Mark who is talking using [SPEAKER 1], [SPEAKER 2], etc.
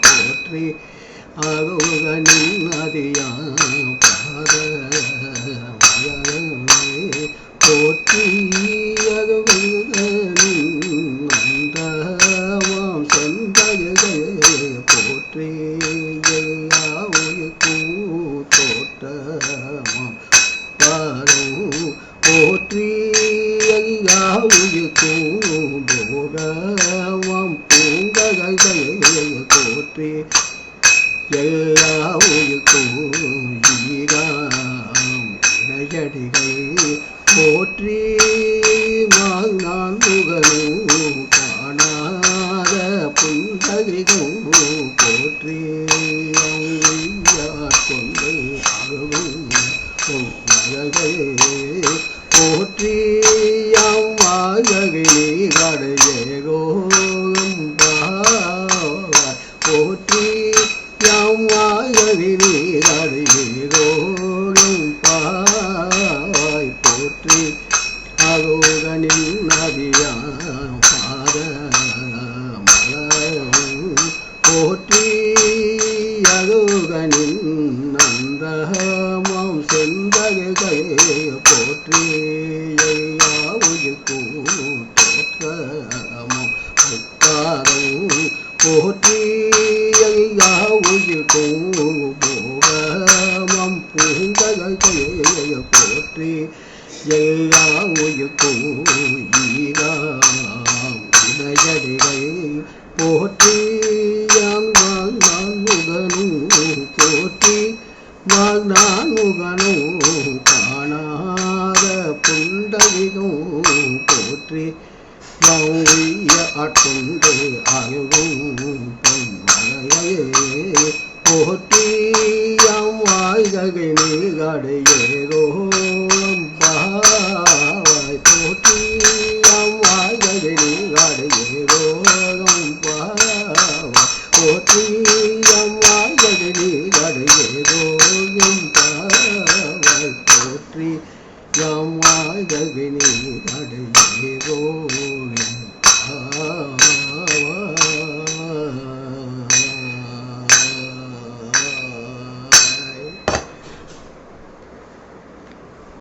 [SPEAKER 1] போற்றி அருகனின் அதியா பாத தோட்டமாம் பாரும் போற்றி ஐயாவுக்கும் போகமாம் பூங்ககை போற்றி எல்லாவுக்கும் ஈகாம். இணையடிகள் போற்றி நான் முகனும் காணாத புந்தகைகும் போற்றி மலகை போற்றி யாம் வாழகிலே கடையேகோம் போற்றி யாம் வாழகிலே கடையேகோம் போற்றி ஐயாவுக்கும் தோற்றமும் முத்தாரும் போற்றி ஐயாவுக்கும் போகமம் பூந்தகை போற்றி எல்லாவுக்கும் ஈராம் இணையடிகை போற்றி நான் முகனும் போற்றி நான் முகனும் புண்டகிகும் போற்றி மௌய அட்டுண்டு அழுகும் பொன்மலையே. போற்றி யாம் வாய்கை நீகடையேரோம் பாவாய் போற்றி யாம் வாய்கை நீகடையேரோம் பாவாய் போற்றி போற்றி யாம் வாய்கை